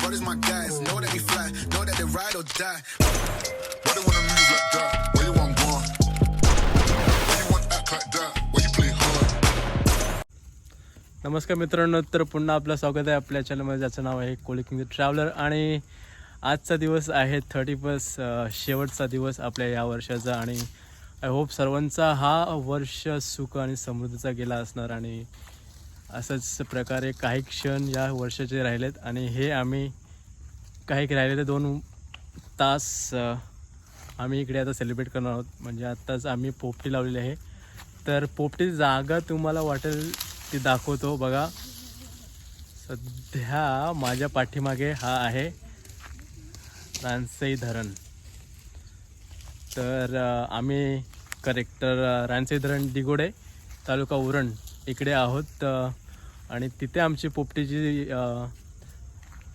brothers my guys. Know that we fly, know that they ride or die. Why they wanna move like that? Where you want gone? Why you want act like that? Why you play hard? नमस्कार मित्रांनो तर पुन्हा आपलं स्वागत आहे आपल्या चॅनलमध्ये ज्याचं नाव आहे कोली किंग द ट्रॅव्हलर आणि आजचा दिवस आहे थर्टी फर्स्ट शेवटचा दिवस आपल्या या वर्षाचा आणि आय होप सर्वांचा हा वर्ष सुख आणि समृद्धीचा गेला असणार आणि असंच प्रकारे काही क्षण या वर्षाचे राहिलेत आणि हे आम्ही काही राहिलेले दोन तास आम्ही इकडे आता सेलिब्रेट करणार आहोत. म्हणजे आत्ताच आम्ही पोपटी लावलेली आहे. तर पोपटी जागा तुम्हाला वाटेल ती दाखवतो. बघा सध्या माझ्या पाठीमागे हा आहे रानसई धरण. तर आम्ही करेक्ट तर रानसई धरण दिगोडे तालुका उरण इकडे आहोत. आणि तिथे आमची पोपटीची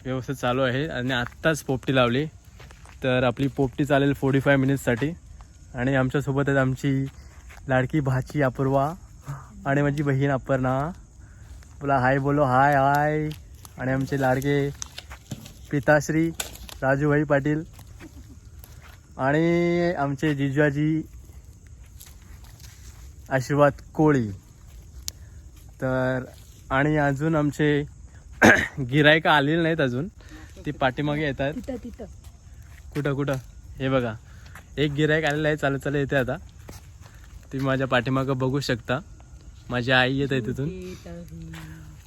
व्यवस्था चालू आहे. आणि आत्ताच पोपटी लावली. तर आपली पोपटी चालेल फोर्टी फाय मिनिट्ससाठी आणि आमच्यासोबत आहेत आमची लाडकी भाची अपूर्वा आणि माझी बहीण अपर्णा. बोला हाय बोलो हाय हाय. आणि आमचे लाडके पिताश्री राजूभाई पाटील. आणि आमचे जिजाजी आशीर्वाद कोळी. तर आणि अजून आमचे गिरायक आलेले नाहीत अजून. ती पाठीमागे येतात. कुठं कुठं? हे बघा. एक गिरायक आलेलं आहे. चालत चालत येते आता. तुम्ही माझ्या पाठीमागं बघू शकता. माझी आई येत आहे तिथून.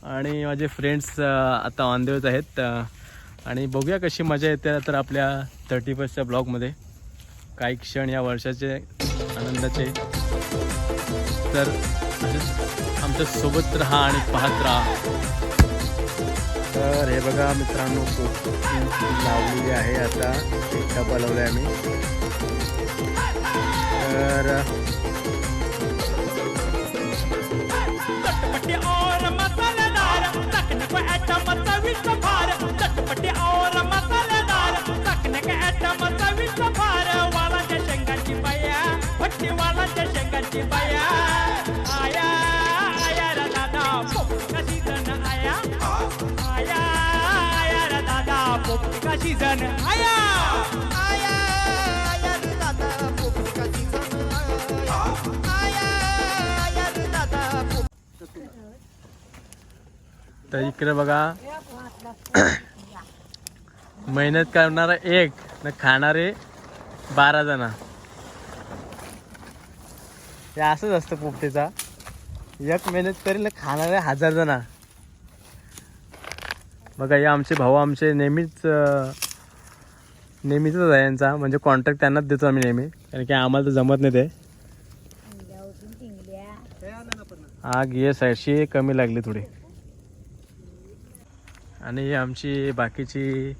आणि माझे फ्रेंड्स आता ऑन द वेज आहेत. आणि बघूया कशी मजा येते तर आपल्या थर्टी फर्स्टच्या ब्लॉगमध्ये काही क्षण या वर्षाचे आनंदाचे. तर आमच्यासोबत राहा आणि पाहत राहा. तर हे बघा मित्रांनो लावलेली आहे आता. एकटा बोलवलं आहे आम्ही. पोपटी का सीजन आया! आया आया रे दादा पोपटी का सीजन आया आया आया रे दादा तर इकडे बघा. मेहनत करणारा एक न खाणारे बारा जण. हे असंच असतं पोपटीचा. एक मेहनत करेल न खाणारे हजार जण. बघा हे आमचे भाऊ आमचे नेहमीच नेहमीच आहे यांचा. म्हणजे कॉन्ट्रॅक्ट त्यांनाच देतो आम्ही नेहमी. कारण की आम्हाला तर जमत नाही ते. आग ये साईडशी कमी लागली थोडी. आणि आमची बाकीची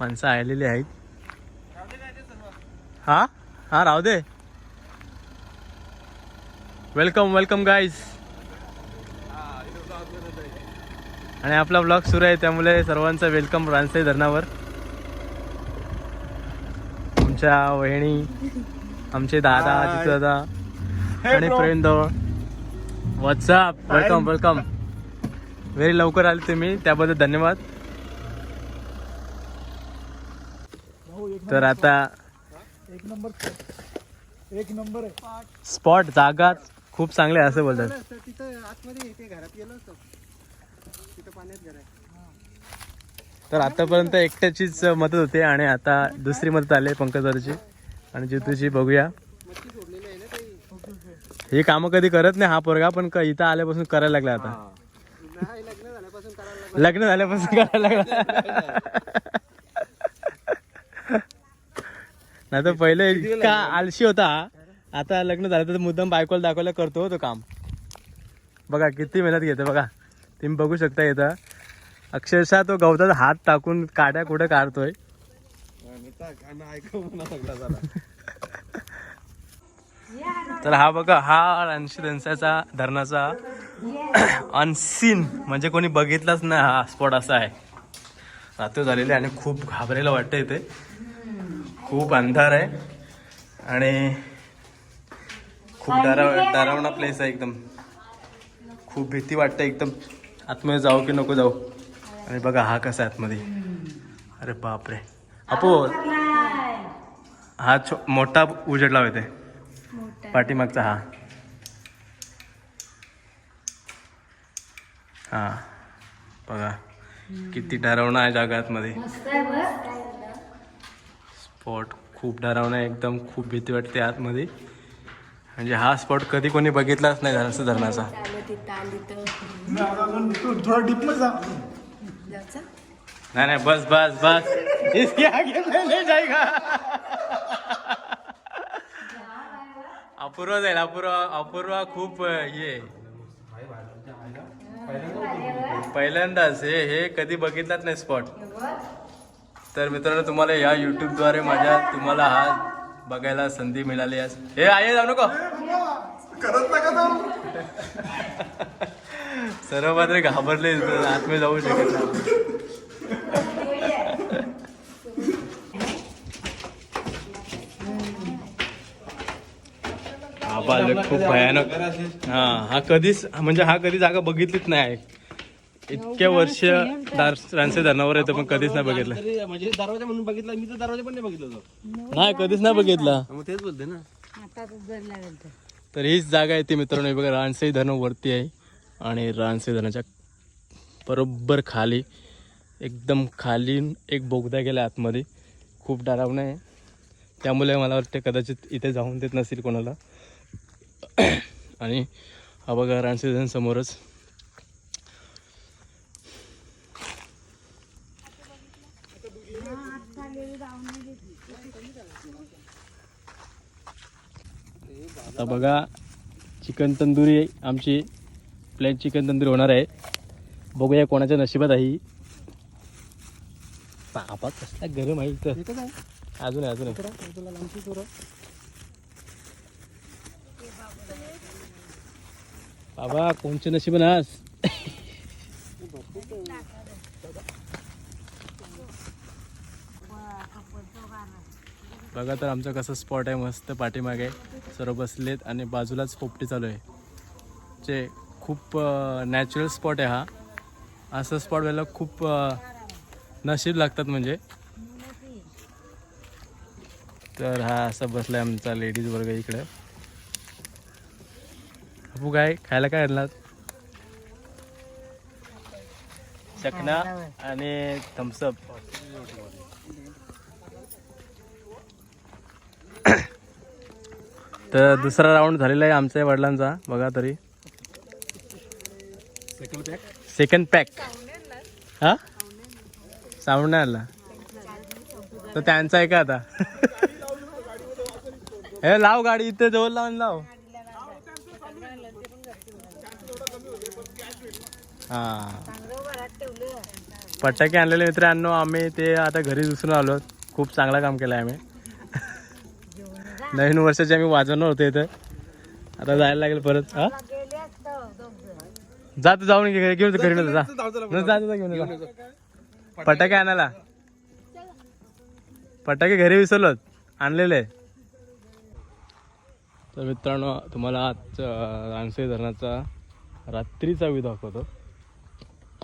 माणसं आलेली आहेत. हा? हा राहू दे. वेलकम वेलकम गाईज आणि आपला ब्लॉग सुरू आहे त्यामुळे सर्वांचं वेलकम रानसाई धरणावर. आमच्या वहिनी आमचे दादा जितू दादा आणि Praveen what's up welcome welcome very लवकर आले तुम्ही त्याबद्दल धन्यवाद. तर आता एक नंबर एक नंबर स्पॉट जागा खूप चांगले आहे असं बोलतात. तर आतापर्यंत एकट्याचीच मदत होते आणि आता दुसरी मदत आली पंकजाची. आणि जितूची बघूया. ही कामं कधी करत नाही हा पोरगा पण इथं आल्यापासून करायला लागला आता. लग्न झाल्यापासून करायला लागला. नाही तर पहिले इतका आलशी होता. आता लग्न झालं तर मुद्दाम बायकोला दाखवायला करतो हो तो काम. बघा किती मेहनत घेते बघा. तुम्ही बघू शकता इथं. अक्षरशः तो गवतात हात टाकून काड्या कुठं काढतोय. तर हा बघा हा रणशी धरणाचा अनसीन म्हणजे कोणी बघितलाच नाही हा स्पॉट असा आहे. रात्र झालेली आहे आणि खूप घाबरेलं वाटतं इथे. खूप अंधार आहे. आणि खूप डराव डरावणा प्लेस आहे एकदम. खूप भीती वाटते एकदम. आतमध्ये जाऊ की नको जाऊ? आणि बघा हा कसा आतमध्ये. अरे बापरे. अपो हा छो मोठा उजेडला होते पाठीमागचा हा. हा. बघा. किती डरावणं आहे जागात मध्ये स्पॉट खूप डरावणं आहे. एकदम खूप भीती वाटते आतमध्ये. म्हणजे हा स्पॉट कधी कोणी बघितलाच नाही धरणाचा. धरणाचा थोडा डीपमध्ये जा. नाही नाही बस बस बस. इसके आगे मैं नहीं जाएगा. अपूर्वा जाईल अपूर्वा अपूर्वा खूप हे पहिल्यांदाच हे हे कधी बघितलाच नाही स्पॉट तर मित्रांनो तुम्हाला या युट्यूबद्वारे माझ्या तुम्हाला हा बघायला संधी मिळाली आहे हे आहे जाऊ नको. करत नका जाऊ. सर्व मात्र घाबरले आतमध्ये जाऊ शकत हा बालक खूप भयानक. हा हा कधीच म्हणजे हा कधी जागा बघितलीच नाही इतक्या वर्ष दार रानसे धरणावर येतं पण कधीच नाही बघितलं. तरी म्हणजे दरवाजा म्हणून बघितला मी तर दरवाजा पण नाही बघितलं नाही कधीच नाही बघितला. मग तेच बोलते ना. तर हीच जागा आहे ती मित्रांनो हे बघा रानसई धरण वरती आहे. आणि रानसई धरणाच्या बरोबर खाली एकदम खाली एक बोगदा गेला आतमध्ये. खूप डरावणं आहे. त्यामुळे मला वाटते कदाचित इथे जाऊन देत नसेल कोणाला. आणि हा बघा रानसई धरण समोरच. आता बघा चिकन तंदुरी आमची प्लेन चिकन तंदुरी होणार आहे. बघूया कोणाच्या नशिबात आहे ही. बाबा कसला गरम आहे इथं. अजून आहे अजून आहे. बाबा कोणचे नशीब नास? बघा तर आमचा कसं स्पॉट आहे मस्त पाठीमागे. सर्व बसलेत आणि बाजूलाच पोपटी चालू आहे. जे खूप नॅचरल स्पॉट आहे हा. असं स्पॉट व्हायला खूप नशीब लागतात म्हणजे. तर हा असा आहे आमचा लेडीज वर्ग इकडे. अपू काय खायला काय आणलात? चकना आणि थम्सअप तर दुसरा राऊंड झालेला आहे आमच्या वडिलांचा बघा तरी. सेकंड पॅक हा? आला. तर त्यांचा आहे का आता? हे लाव गाडी इथे जवळ लावून लाव. हा. फटाके आणलेले मित्रांनो आम्ही ते आता घरी दुसरून आलो. खूप चांगला काम केलं आहे आम्ही. नवीन वर्षाचे आम्ही वाजवणार होतो इथं. आता जायला लागेल परत हा? जा तू जाऊन घे घेऊन घरी नको जा न जा जा, घेऊन जा. फटाके आणायला. फटाके घरी विसरलोत. आणलेले. तर मित्रांनो तुम्हाला आज रानसई धरणाचा रात्रीचा व्ह्यू दाखवतो.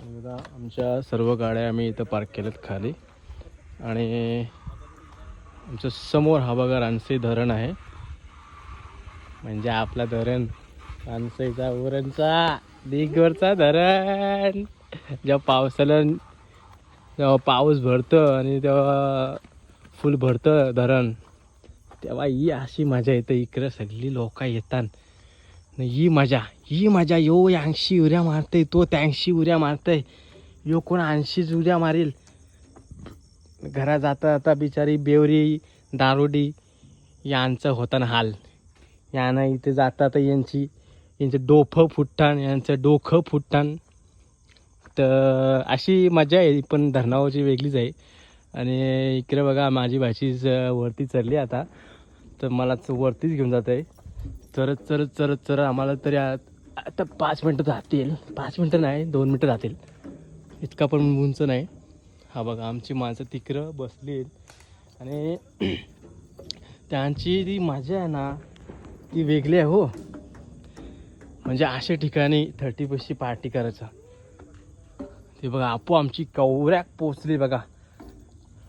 बघा, आमच्या सर्व गाड्या आम्ही इथं पार्क केल्यात खाली. आणि आमच्यासमोर हा बघा रानसई धरण आहे. म्हणजे आपला धरण रानसईचा उरणचा. दिगवरचा धरण. जेव्हा पावसाला जेव्हा पाऊस भरतं आणि तेव्हा फुल भरतं धरण तेव्हा ही अशी मजा येते. इकडं सगळी लोक येतात. ही मजा ही मजा. यो ऐंशी उऱ्या मारते तो त्याऐंशी उऱ्या मारतय. यो कोण ऐंशीच उऱ्या मारेल. घरा जाता जाता बिचारी बेवरी दारोडी यांचं होतं हाल. यानं इथे जाता तर यांची यांचं डोफं फुटतान यांचं डोकं फुटतान. तर अशी मजा आहे पण धरणावरची वेगळीच आहे. आणि इकडे बघा माझी भाषीच वरती चढली आता. तर मला वरतीच घेऊन जात आहे चरत चरत चरत चरत आम्हाला तरी आता पाच मिनटं जातील. पाच मिनटं नाही दोन मिनटं जातील. इतका पण उंच नाही. हा बघा आमची माणसं तिकडं बसली आहेत. आणि त्यांची ती मजा आहे ना ती वेगळी आहे हो. म्हणजे अशा ठिकाणी थर्टी पशी पार्टी करायचं. ते बघा आपो आमची कवऱ्याक पोचली बघा.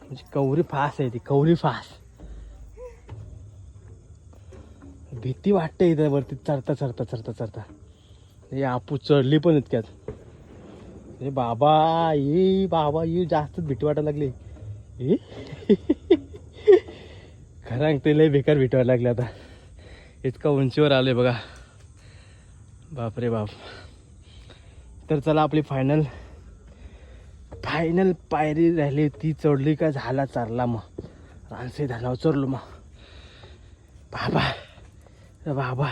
म्हणजे कवरी फास आहे ती कवरी फास भीती वाटते इथं वरती चढता चढता चढता चढता. हे आपू चढली पण इतक्यात. हे बाबा ये बाबा ये जास्तच भीती वाटायला लागली. ए? खरं ते लय बेकार भीती वाटायला लागली आता. इतका उंचीवर आले बघा. बापरे बाप. तर चला आपली फायनल फायनल पायरी राहिली ती चढली का झाला चालला मग. रानसे धानावर चढलो मग. बाबा बाबा.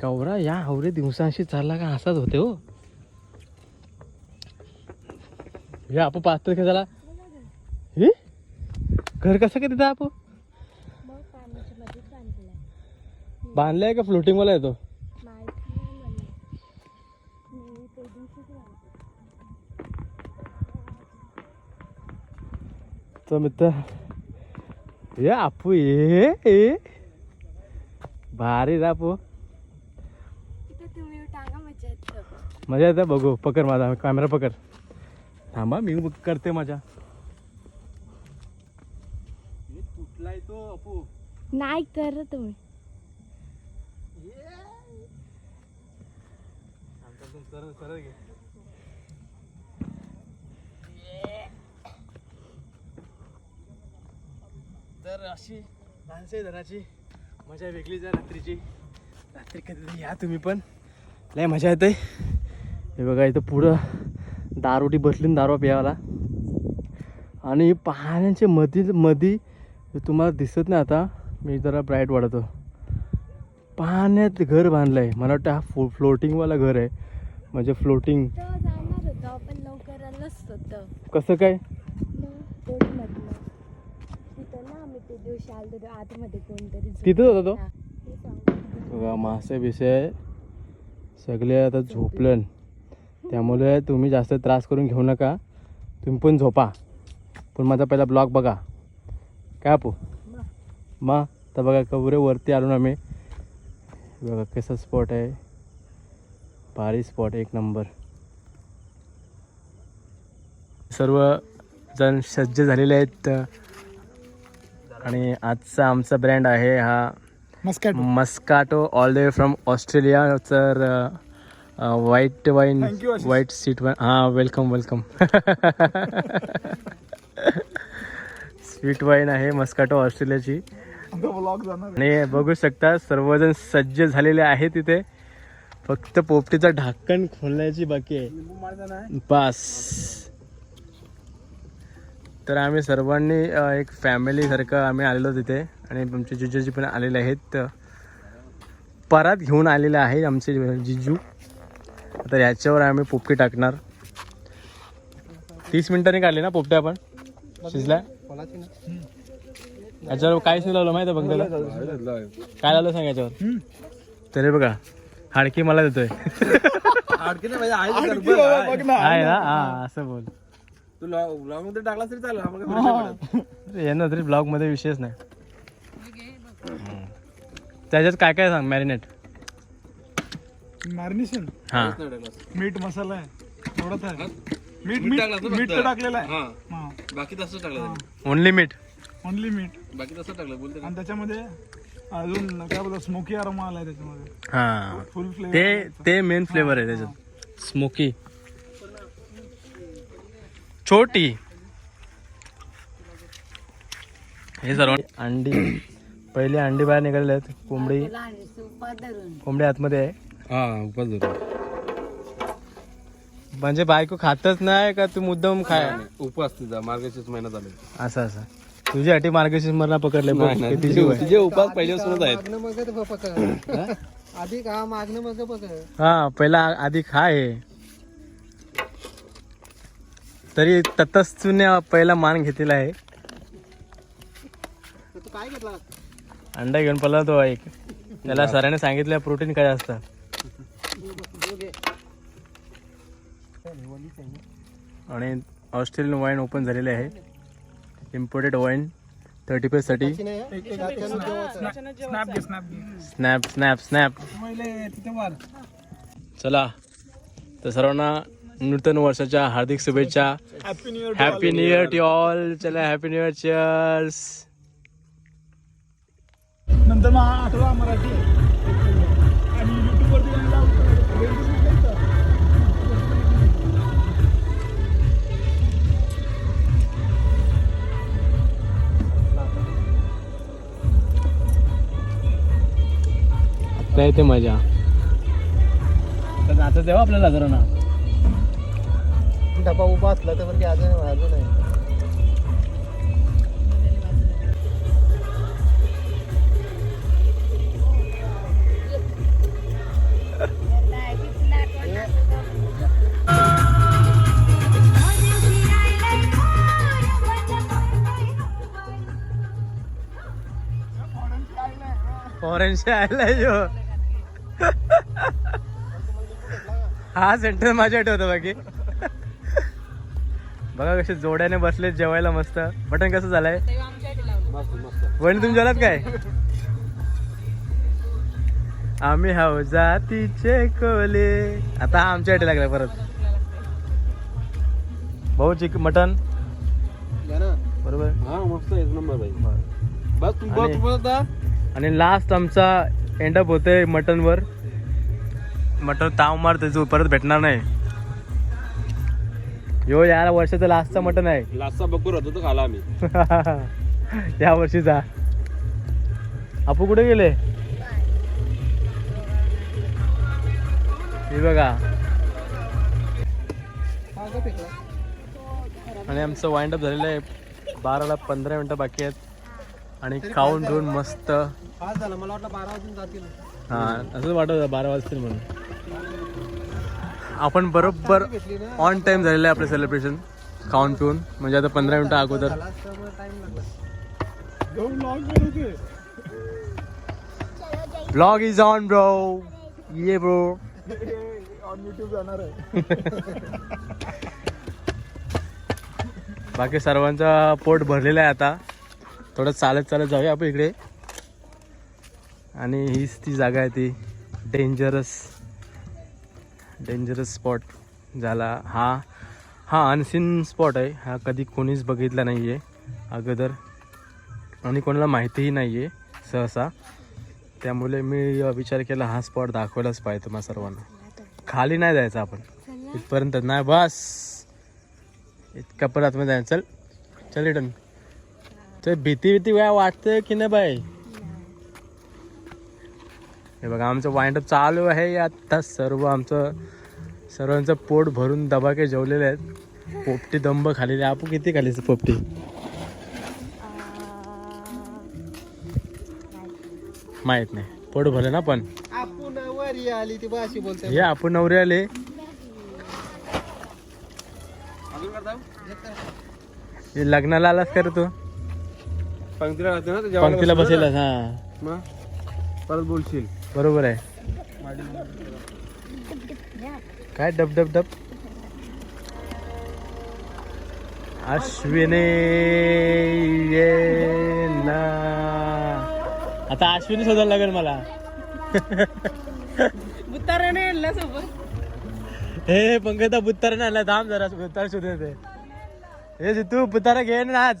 कवरा या आवरे दिवसांशी चालला का असाच होते हो. हे आपू पाहतो का झाला. हे? घर कसं काय तिथं आपू मग पाण्याच्या मध्ये बांधलाय. का? फ्लोटिंग वाला येतो तो मित्र ये आपू ये भारी रे आपू. तिथे तुम्ही टांगा मजा येतं बघू. पकड माझा कॅमेरा पकड. थांबा मी करते माझ्या तुटलाय तो अपू नाही कर तुम्ही. सरळ घे. तर अशी माणसे धराची मजा वेगळीच आहे रात्रीची. रात्री कधी या तुम्ही पण. लय मजा येते हे बघा इथं पुढं दारोटी बसली दारू प्यायला आणि पाण्याच्या मधी मधी तुम्हाला दिसत नाही आता. मी जरा ब्राईट वाढतो पाण्यात घर बांधलं आहे मला वाटतं हा फ्लो फ्लोटिंगवाला घर आहे. म्हणजे फ्लोटिंग कसं काय बोटमधलं तिथं ना आम्ही ते दिवशी आलो होतो आतमध्ये कोणतरी तिथंच होता तो? बघा मासे बिसे सगळे आता झोपलं. त्यामुळे तुम्ही जास्त त्रास करून घेऊ नका. तुम्ही पण झोपा. पण माझा पहिला ब्लॉग बघा. काय आपू मा. तर बघा कवरे वरती आलो ना आम्ही. बघा कसं स्पॉट आहे. भारी स्पॉट एक नंबर सर्व जण सज्ज झालेले आहेत. आणि आजचा आमचा ब्रँड आहे हा Moscato. All the way from Australia. तर white wine white sweet wine हां वेलकम वेलकम स्वीट वाईन आहे मस्काटो ऑस्ट्रेलियाची. आणि बघू शकता सर्वजण सज्ज झालेले आहेत तिथे फक्त पोपटीचं ढाकण खोलण्याची बाकी आहे. बस. तर आम्ही सर्वांनी एक फॅमिलीसारखं आम्ही आलेलो तिथे. आणि आमचे जिजूजी पण आलेले आहेत. परात घेऊन आलेले आहे आमचे जिजू. तर याच्यावर आम्ही पोपटी टाकणार. तीस मिनिटांनी काढले ना पोपटे आपण? शिजल्या? याच्यावर काहीच नाही लावलं माहिती आहे बघ काय लावलं सांग याच्यावर? तरी बघा हाडकी मला देतोय. आहे. आहे ना? हा असं बोल. तू लॉंगमध्ये टाकला तरी चालेल आम्हाला काही फरक नाही. पडत. येणार तरी ब्लॉगमध्ये विषयच नाही. त्याच्यात काय काय सांग मॅरिनेट मॅरिनेशन हा. नाही टाकलं. मीठ मसाला आहे. एवढंच आहे. मीठ मीठ मीठ टाकलं मीठ फक्त. तर टाकलेलं आहे. हा. हा. बाकी तसंच टाकलं त्यांनी. ओनली मीठ ओनली मीठ बाकी तसंच टाकलं बोलते आणि त्याच्यामध्ये अजून काय बोलतो स्मोकी आरोमा आलाय त्याच्यामध्ये. हा. फुल फ्लेवर ते ते मेन फ्लेवर आहे त्याच्यात. स्मोकी छोटी हे सर्व अंडी पहिली अंडी बाहेर निघालेले आहेत कोंबडी कोंबडी आतमध्ये आहे हा उपास म्हणजे बायको खातच नाही का तू मुद्दाम खाय उपास तिचा मार्गशीर्ष महिना चालू असं असं तुझी अटी मार्गशीर्ष मला पकडले बघ किती जीव आहे तुझे उपास पहिल्यापासूनच आहेत मागणं मग आधी का मागणं मग पकड हा पहिला आधी खा हे तरी ततस्तुने पहिला मान घेतलेला आहे. तर तू काय घेतला? अंडा घेऊन पडला तो एक. त्याला सरांनी सांगितलं प्रोटीन काय असतं. आणि ऑस्ट्रेलियन वाईन ओपन झालेले आहे. इम्पोर्टेड वाईन थर्टी साठी. हातच्यानं जेवायचं. स्नॅप स्नॅप स्नॅप चला. तर सर्वांना नूतन वर्षाच्या हार्दिक शुभेच्छा. Happy new year to all चला हॅपी न्यू इयर चिअर्स नंतर मग आठवा मराठी. आणि येते मजा. आता तेव्हा आपल्याला जरा ना डबा उभा असला तर म्हणजे अजून अजून आहे. फॉरेन आलाय जो हा. सेंटर माझ्या आठवतं बाकी. बघा कसे जोड्याने बसले जेवायला मस्त. बटन कसं झालंय? वहिनी तुम्ही जेवलात काय? आम्ही हाव जातीचे कोले. आता हा आमच्या लागला परत. भाऊ चिक मटन बरोबर. हा मस्त एक नंबर भाई बस तू आणि- लास्ट आमचा एंडअप होतोय मटनवर मटन ताव मारते जो परत भेटणार नाही. यो या वर्षाचा लास्टचा मटन आहे. लास्टचा बकूर होतो तो खाला आम्ही. या वर्षीचा आपू कुठे गेले? हे बघा. आणि आमचं वाइंड अप झालेलं आहे. बाराला पंधरा मिनटं बाकी आहेत. आणि खाऊन पिऊन मस्त. पाच झाला. मला वाटलं बारा वाजून जातील. हा असंच वाटत होतं बारा वाजतील म्हणून. आपण बरोबर ऑन टाइम झालेलं आहे आपलं सेलिब्रेशन खाऊन पिऊन. म्हणजे आता पंधरा मिनटं अगोदर. ब्लॉग इज ऑन ब्रो ये ब्रो ऑन युट्यूब जाणार आहे बाकी सर्वांचा पोट भरलेला आहे आता. थोडं चालत चालत जाऊया आपण इकडे. आणि हीच ती जागा आहे ती. डेंजरस डेंजरस स्पॉट झाला. हा हा अनसीन स्पॉट आहे. हा कधी कोणीच बघितला नाही आहे अगोदर. आणि कोणाला माहितीही नाही आहे सहसा. त्यामुळे मी विचार केला हा स्पॉट दाखवायलाच पाहिजे तुम्हाला सर्वांना. खाली नाही जायचं आपण. इथपर्यंत नाही बस. इतका परत आतमध्ये जायचं. चल चल रिटर्न तर भीती भीती वेळा वाटते की नाही बाय हे बघा आमचं वाइंडअप चालू आहे आता. सर्व आमचं सर्वांचं पोट भरून दबाके जेवलेले आहेत. पोपटी दंब खालेली आपू किती खाली पोपटी? माहीत नाही. पोट भरलं ना पण. आली ती बाशी बोलते. हे आपण नवरे आले. हे लग्नाला आलास का रे तू? पंक्तीला पंक्तीला. बसेल हा. मग? परत बोलशील. बरोबर आहे. काय डब डब डब? अश्विनी ये ना आता अश्विनी शोधायला लागेल मला. हे पंकजा बुत्तारा नाही आला. थांब जरा बुत्तारा शोधत. हे जितू बुत्तारा घे ना आज.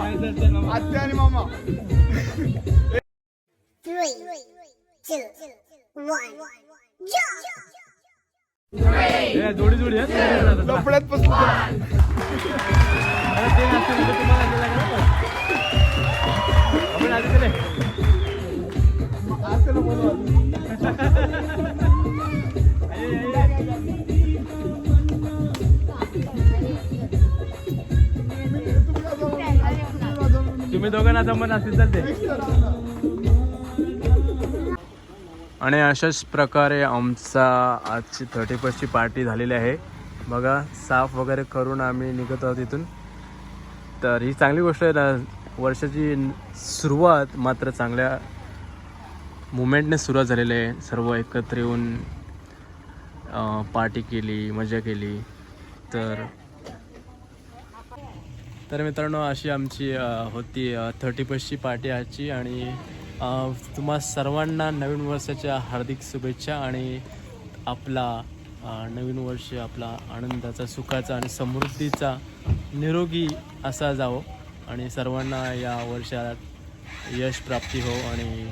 आत्या आणि मामा. जोडी जोडी आहेत लफड्यात बसलो अरे ते असं तुम्हाला लागलं ना. आपण आधी तुम्ही दोघांना जमत असतील तर ते. आणि अशाच प्रकारे आमचा आजची थर्टी फर्स्टची पार्टी झालेली आहे. बघा साफ वगैरे करून आम्ही निघत आहोत इथून. तर ही चांगली गोष्ट आहे ना वर्षाची सुरुवात मात्र चांगल्या मुमेंटने सुरुवात झालेली आहे. सर्व एकत्र येऊन पार्टी केली मजा केली. तर तर मित्रांनो अशी आमची होती थर्टी फर्स्टची पार्टी आजची आणि तुम्हा सर्वांना नवीन वर्षाच्या हार्दिक शुभेच्छा आणि आपला नवीन वर्ष आपला आनंदाचा सुखाचा आणि समृद्धीचा निरोगी असा जावो आणि सर्वांना या वर्षात यश प्राप्ती हो आणि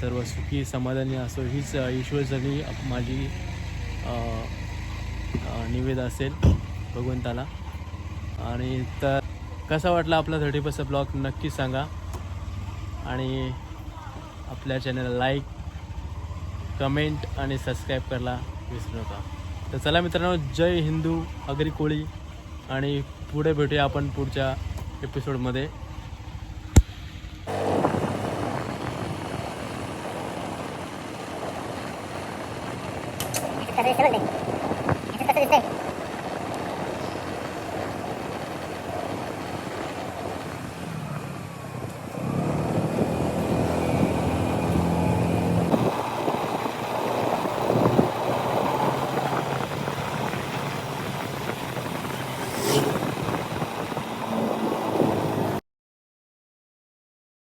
सर्व सुखी समाधानी असो. हीच ईश्वरजनी माझी निवेद असेल भगवंताला. आणि तर कसा वाटला आपला थर्टी पर्सेंट ब्लॉग नक्की सांगा. आणि आपल्या चॅनलला लाईक कमेंट आणि सबस्क्राईब करायला विसरू नका. तर चला मित्रांनो जय हिंदू अग्री कोळी. आणि पुढे भेटूया आपण पुढच्या एपिसोडमध्ये Gracias.